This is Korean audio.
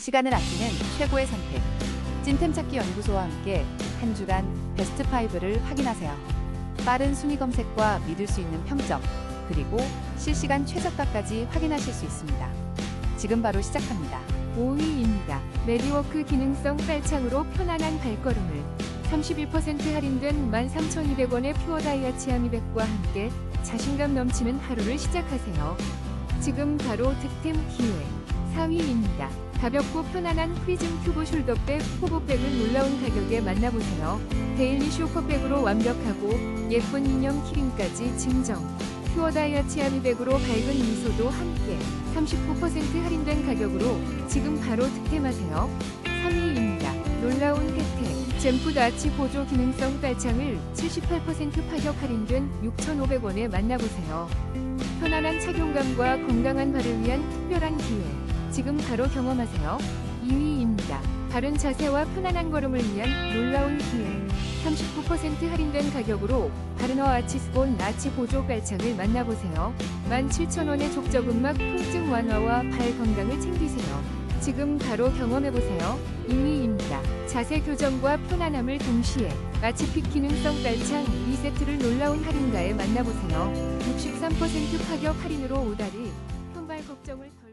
시간을 아끼는 최고의 선택. 찐템 찾기 연구소와 함께 한 주간 베스트 5를 확인하세요. 빠른 순위 검색과 믿을 수 있는 평점, 그리고 실시간 최저가까지 확인하실 수 있습니다. 지금 바로 시작합니다. 5위입니다. 메디워크 기능성 빨창으로 편안한 발걸음을 31% 할인된 13,200원의 퓨어 다이아 치아미백과 함께 자신감 넘치는 하루를 시작하세요. 지금 바로 득템 기회. 4위입니다. 가볍고 편안한 프리즘 큐브 숄더백 호보백을 놀라운 가격에 만나보세요. 데일리 쇼커백으로 완벽하고 예쁜 인형 키링까지 증정. 퓨어 다이아 치아미백으로 밝은 미소도 함께 39% 할인된 가격으로 지금 바로 득템하세요. 3위입니다. 놀라운 혜택. 젠푸드 아치 보조 기능성 빨창을 78% 파격 할인된 6,500원에 만나보세요. 편안한 착용감과 건강한 발을 위한 특별한 기회. 지금 바로 경험하세요. 2위입니다. 바른 자세와 편안한 걸음을 위한 놀라운 기회. 39% 할인된 가격으로 바르너 아치스본 아치 보조 깔창을 만나보세요. 17,000원의 족저 근막 통증 완화와 발 건강을 챙기세요. 지금 바로 경험해보세요. 2위입니다. 자세 교정과 편안함을 동시에 마취핏 기능성 깔창 2세트를 놀라운 할인가에 만나보세요. 63% 파격 할인으로 오다리 편발 걱정을 덜